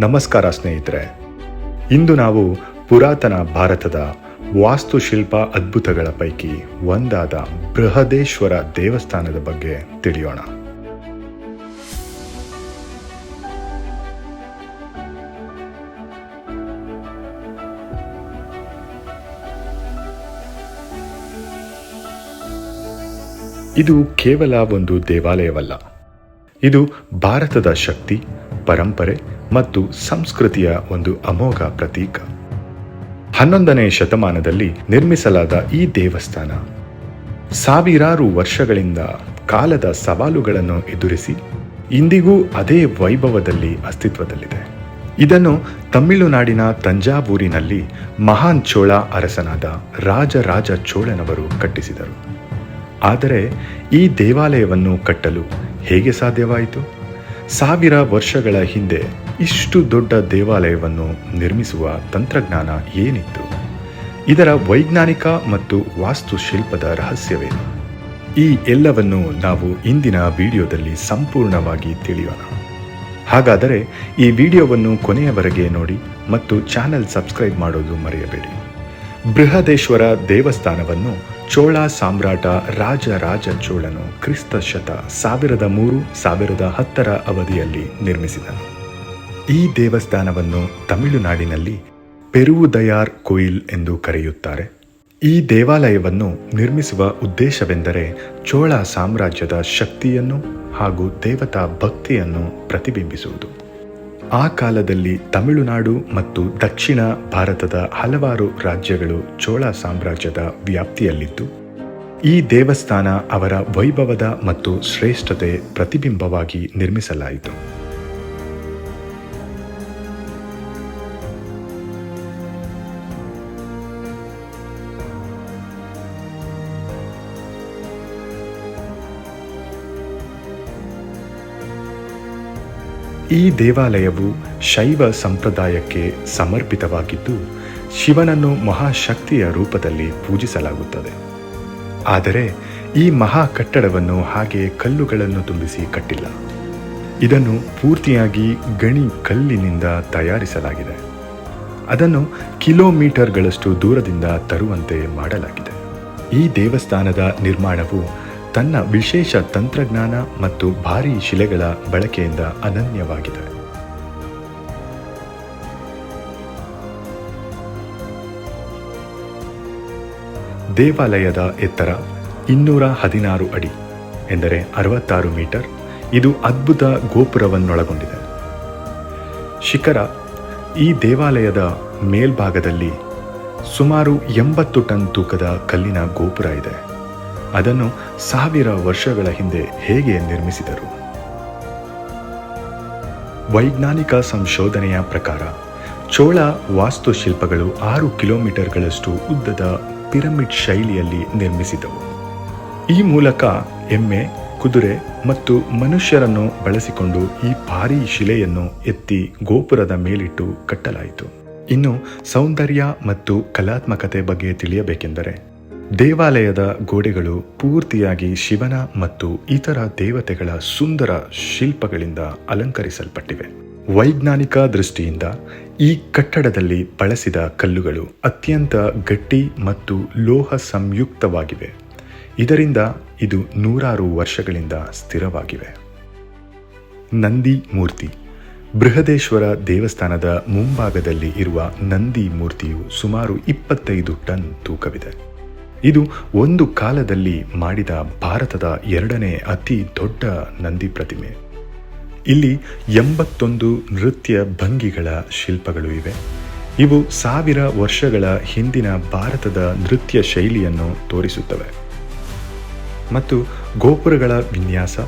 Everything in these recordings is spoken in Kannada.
ನಮಸ್ಕಾರ ಸ್ನೇಹಿತರೆ. ಇಂದು ನಾವು ಪುರಾತನ ಭಾರತದ ವಾಸ್ತುಶಿಲ್ಪ ಅದ್ಭುತಗಳ ಪೈಕಿ ಒಂದಾದ ಬೃಹದೇಶ್ವರ ದೇವಸ್ಥಾನದ ಬಗ್ಗೆ ತಿಳಿಯೋಣ. ಇದು ಕೇವಲ ಒಂದು ದೇವಾಲಯವಲ್ಲ. ಇದು ಭಾರತದ ಶಕ್ತಿ, ಪರಂಪರೆ ಮತ್ತು ಸಂಸ್ಕೃತಿಯ ಒಂದು ಅಮೋಘ ಪ್ರತೀಕ. ಹನ್ನೊಂದನೇ ಶತಮಾನದಲ್ಲಿ ನಿರ್ಮಿಸಲಾದ ಈ ದೇವಸ್ಥಾನ, ಸಾವಿರಾರು ವರ್ಷಗಳಿಂದ ಕಾಲದ ಸವಾಲುಗಳನ್ನು ಎದುರಿಸಿ ಇಂದಿಗೂ ಅದೇ ವೈಭವದಲ್ಲಿ ಅಸ್ತಿತ್ವದಲ್ಲಿದೆ. ಇದನ್ನು ತಮಿಳುನಾಡಿನ ತಂಜಾವೂರಿನಲ್ಲಿ ಮಹಾನ್ ಚೋಳ ಅರಸನಾದ ರಾಜರಾಜ ಚೋಳನವರು ಕಟ್ಟಿಸಿದರು. ಆದರೆ ಈ ದೇವಾಲಯವನ್ನು ಕಟ್ಟಲು ಹೇಗೆ ಸಾಧ್ಯವಾಯಿತು? ಸಾವಿರ ವರ್ಷಗಳ ಹಿಂದೆ ಇಷ್ಟು ದೊಡ್ಡ ದೇವಾಲಯವನ್ನು ನಿರ್ಮಿಸುವ ತಂತ್ರಜ್ಞಾನ ಏನಿತ್ತು? ಇದರ ವೈಜ್ಞಾನಿಕ ಮತ್ತು ವಾಸ್ತುಶಿಲ್ಪದ ರಹಸ್ಯವೇನು? ಈ ಎಲ್ಲವನ್ನು ನಾವು ಇಂದಿನ ವಿಡಿಯೋದಲ್ಲಿ ಸಂಪೂರ್ಣವಾಗಿ ತಿಳಿಯೋಣ. ಹಾಗಾದರೆ ಈ ವಿಡಿಯೋವನ್ನು ಕೊನೆಯವರೆಗೆ ನೋಡಿ ಮತ್ತು ಚಾನೆಲ್ ಸಬ್ಸ್ಕ್ರೈಬ್ ಮಾಡೋದು ಮರೆಯಬೇಡಿ. ಬೃಹದೇಶ್ವರ ದೇವಸ್ಥಾನವನ್ನು ಚೋಳ ಸಾಮ್ರಾಟ ರಾಜ ರಾಜ ಚೋಳನು ಕ್ರಿಸ್ತ ಶತ ಸಾವಿರದ ಮೂರು, ಸಾವಿರದ ಹತ್ತರ ಅವಧಿಯಲ್ಲಿ ನಿರ್ಮಿಸಿದನು. ಈ ದೇವಸ್ಥಾನವನ್ನು ತಮಿಳುನಾಡಿನಲ್ಲಿ ಪೆರುವುದಯಾರ್ ಕೊಯಿಲ್ ಎಂದು ಕರೆಯುತ್ತಾರೆ. ಈ ದೇವಾಲಯವನ್ನು ನಿರ್ಮಿಸುವ ಉದ್ದೇಶವೆಂದರೆ ಚೋಳ ಸಾಮ್ರಾಜ್ಯದ ಶಕ್ತಿಯನ್ನು ಹಾಗೂ ದೇವತಾ ಭಕ್ತಿಯನ್ನು ಪ್ರತಿಬಿಂಬಿಸುವುದು. ಆ ಕಾಲದಲ್ಲಿ ತಮಿಳುನಾಡು ಮತ್ತು ದಕ್ಷಿಣ ಭಾರತದ ಹಲವಾರು ರಾಜ್ಯಗಳು ಚೋಳ ಸಾಮ್ರಾಜ್ಯದ ವ್ಯಾಪ್ತಿಯಲ್ಲಿದ್ದು ಈ ದೇವಸ್ಥಾನ ಅವರ ವೈಭವದ ಮತ್ತು ಶ್ರೇಷ್ಠತೆ ಪ್ರತಿಬಿಂಬವಾಗಿ ನಿರ್ಮಿಸಲಾಯಿತು. ಈ ದೇವಾಲಯವು ಶೈವ ಸಂಪ್ರದಾಯಕ್ಕೆ ಸಮರ್ಪಿತವಾಗಿದ್ದು, ಶಿವನನ್ನು ಮಹಾಶಕ್ತಿಯ ರೂಪದಲ್ಲಿ ಪೂಜಿಸಲಾಗುತ್ತದೆ. ಆದರೆ ಈ ಮಹಾ ಕಟ್ಟಡವನ್ನು ಹಾಗೆ ಕಲ್ಲುಗಳನ್ನು ತುಂಬಿಸಿ ಕಟ್ಟಿಲ್ಲ. ಇದನ್ನು ಪೂರ್ತಿಯಾಗಿ ಗಣಿ ಕಲ್ಲಿನಿಂದ ತಯಾರಿಸಲಾಗಿದೆ. ಅದನ್ನು ಕಿಲೋಮೀಟರ್ಗಳಷ್ಟು ದೂರದಿಂದ ತರುವಂತೆ ಮಾಡಲಾಗಿದೆ. ಈ ದೇವಸ್ಥಾನದ ನಿರ್ಮಾಣವು ತನ್ನ ವಿಶೇಷ ತಂತ್ರಜ್ಞಾನ ಮತ್ತು ಭಾರೀ ಶಿಲೆಗಳ ಬಳಕೆಯಿಂದ ಅನನ್ಯವಾಗಿದೆ. ದೇವಾಲಯದ ಎತ್ತರ ಇನ್ನೂರ ಹದಿನಾರು ಅಡಿ ಎಂದರೆ ಅರವತ್ತಾರು ಮೀಟರ್. ಇದು ಅದ್ಭುತ ಗೋಪುರವನ್ನೊಳಗೊಂಡಿದೆ. ಶಿಖರ ಈ ದೇವಾಲಯದ ಮೇಲ್ಭಾಗದಲ್ಲಿ ಸುಮಾರು ಎಂಬತ್ತು ಟನ್ ತೂಕದ ಕಲ್ಲಿನ ಗೋಪುರ ಇದೆ. ಅದನ್ನು ಸಾವಿರ ವರ್ಷಗಳ ಹಿಂದೆ ಹೇಗೆ ನಿರ್ಮಿಸಿದರು? ವೈಜ್ಞಾನಿಕ ಸಂಶೋಧನೆಯ ಪ್ರಕಾರ, ಚೋಳ ವಾಸ್ತುಶಿಲ್ಪಗಳು ಆರು ಕಿಲೋಮೀಟರ್ಗಳಷ್ಟು ಉದ್ದದ ಪಿರಮಿಡ್ ಶೈಲಿಯಲ್ಲಿ ನಿರ್ಮಿಸಿದವು. ಈ ಮೂಲಕ ಎಮ್ಮೆ, ಕುದುರೆ ಮತ್ತು ಮನುಷ್ಯರನ್ನು ಬಳಸಿಕೊಂಡು ಈ ಭಾರೀ ಶಿಲೆಯನ್ನು ಎತ್ತಿ ಗೋಪುರದ ಮೇಲಿಟ್ಟು ಕಟ್ಟಲಾಯಿತು. ಇನ್ನು ಸೌಂದರ್ಯ ಮತ್ತು ಕಲಾತ್ಮಕತೆ ಬಗ್ಗೆ ತಿಳಿಯಬೇಕೆಂದರೆ ದೇವಾಲಯದ ಗೋಡೆಗಳು ಪೂರ್ತಿಯಾಗಿ ಶಿವನ ಮತ್ತು ಇತರ ದೇವತೆಗಳ ಸುಂದರ ಶಿಲ್ಪಗಳಿಂದ ಅಲಂಕರಿಸಲ್ಪಟ್ಟಿವೆ. ವೈಜ್ಞಾನಿಕ ದೃಷ್ಟಿಯಿಂದ ಈ ಕಟ್ಟಡದಲ್ಲಿ ಬಳಸಿದ ಕಲ್ಲುಗಳು ಅತ್ಯಂತ ಗಟ್ಟಿ ಮತ್ತು ಲೋಹ ಸಂಯುಕ್ತವಾಗಿವೆ. ಇದರಿಂದ ಇದು ನೂರಾರು ವರ್ಷಗಳಿಂದ ಸ್ಥಿರವಾಗಿವೆ. ನಂದಿ ಮೂರ್ತಿ. ಬೃಹದೇಶ್ವರ ದೇವಸ್ಥಾನದ ಮುಂಭಾಗದಲ್ಲಿ ಇರುವ ನಂದಿ ಮೂರ್ತಿಯು ಸುಮಾರು ಇಪ್ಪತ್ತೈದು ಟನ್ ತೂಕವಿದೆ. ಇದು ಒಂದು ಕಾಲದಲ್ಲಿ ಮಾಡಿದ ಭಾರತದ ಎರಡನೇ ಅತಿ ದೊಡ್ಡ ನಂದಿ ಪ್ರತಿಮೆ. ಇಲ್ಲಿ ಎಂಬತ್ತೊಂದು ನೃತ್ಯ ಭಂಗಿಗಳ ಶಿಲ್ಪಗಳು ಇವೆ. ಇವು ಸಾವಿರ ವರ್ಷಗಳ ಹಿಂದಿನ ಭಾರತದ ನೃತ್ಯ ಶೈಲಿಯನ್ನು ತೋರಿಸುತ್ತವೆ. ಮತ್ತು ಗೋಪುರಗಳ ವಿನ್ಯಾಸ,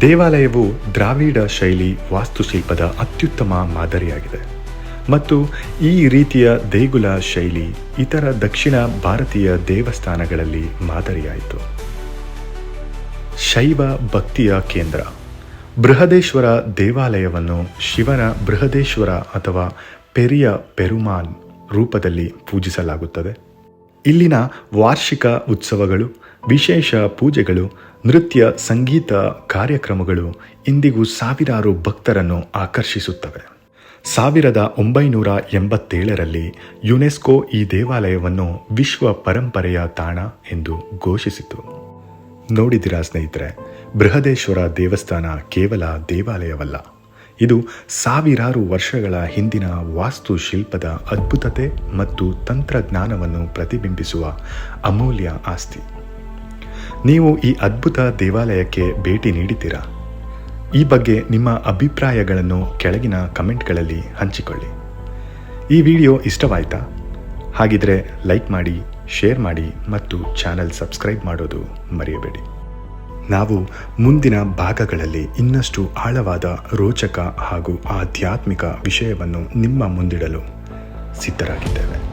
ದೇವಾಲಯವು ದ್ರಾವಿಡ ಶೈಲಿ ವಾಸ್ತುಶಿಲ್ಪದ ಅತ್ಯುತ್ತಮ ಮಾದರಿಯಾಗಿದೆ. ಮತ್ತು ಈ ರೀತಿಯ ದೇಗುಲ ಶೈಲಿ ಇತರ ದಕ್ಷಿಣ ಭಾರತೀಯ ದೇವಸ್ಥಾನಗಳಲ್ಲಿ ಮಾದರಿಯಾಯಿತು. ಶೈವ ಭಕ್ತಿಯ ಕೇಂದ್ರ. ಬೃಹದೇಶ್ವರ ದೇವಾಲಯವನ್ನು ಶಿವನ ಬೃಹದೇಶ್ವರ ಅಥವಾ ಪೆರಿಯ ಪೆರುಮಾನ್ ರೂಪದಲ್ಲಿ ಪೂಜಿಸಲಾಗುತ್ತದೆ. ಇಲ್ಲಿನ ವಾರ್ಷಿಕ ಉತ್ಸವಗಳು, ವಿಶೇಷ ಪೂಜೆಗಳು, ನೃತ್ಯ, ಸಂಗೀತ ಕಾರ್ಯಕ್ರಮಗಳು ಇಂದಿಗೂ ಸಾವಿರಾರು ಭಕ್ತರನ್ನು ಆಕರ್ಷಿಸುತ್ತವೆ. ಸಾವಿರದ ಒಂಬೈನೂರ ಎಂಬತ್ತೇಳರಲ್ಲಿ ಯುನೆಸ್ಕೋ ಈ ದೇವಾಲಯವನ್ನು ವಿಶ್ವ ಪರಂಪರೆಯ ತಾಣ ಎಂದು ಘೋಷಿಸಿತು. ನೋಡಿದಿರಾ ಸ್ನೇಹಿತರೆ, ಬೃಹದೇಶ್ವರ ದೇವಸ್ಥಾನ ಕೇವಲ ದೇವಾಲಯವಲ್ಲ. ಇದು ಸಾವಿರಾರು ವರ್ಷಗಳ ಹಿಂದಿನ ವಾಸ್ತುಶಿಲ್ಪದ ಅದ್ಭುತತೆ ಮತ್ತು ತಂತ್ರಜ್ಞಾನವನ್ನು ಪ್ರತಿಬಿಂಬಿಸುವ ಅಮೂಲ್ಯ ಆಸ್ತಿ. ನೀವು ಈ ಅದ್ಭುತ ದೇವಾಲಯಕ್ಕೆ ಭೇಟಿ ನೀಡಿದ್ದೀರಾ? ಈ ಬಗ್ಗೆ ನಿಮ್ಮ ಅಭಿಪ್ರಾಯಗಳನ್ನು ಕೆಳಗಿನ ಕಮೆಂಟ್ಗಳಲ್ಲಿ ಹಂಚಿಕೊಳ್ಳಿ. ಈ ವಿಡಿಯೋ ಇಷ್ಟವಾಯ್ತಾ? ಹಾಗಿದ್ರೆ ಲೈಕ್ ಮಾಡಿ, ಶೇರ್ ಮಾಡಿ ಮತ್ತು ಚಾನೆಲ್ ಸಬ್ಸ್ಕ್ರೈಬ್ ಮಾಡೋದು ಮರೆಯಬೇಡಿ. ನಾವು ಮುಂದಿನ ಭಾಗಗಳಲ್ಲಿ ಇನ್ನಷ್ಟು ಆಳವಾದ ರೋಚಕ ಹಾಗೂ ಆಧ್ಯಾತ್ಮಿಕ ವಿಷಯವನ್ನು ನಿಮ್ಮ ಮುಂದಿಡಲು ಸಿದ್ಧರಾಗಿದ್ದೇವೆ.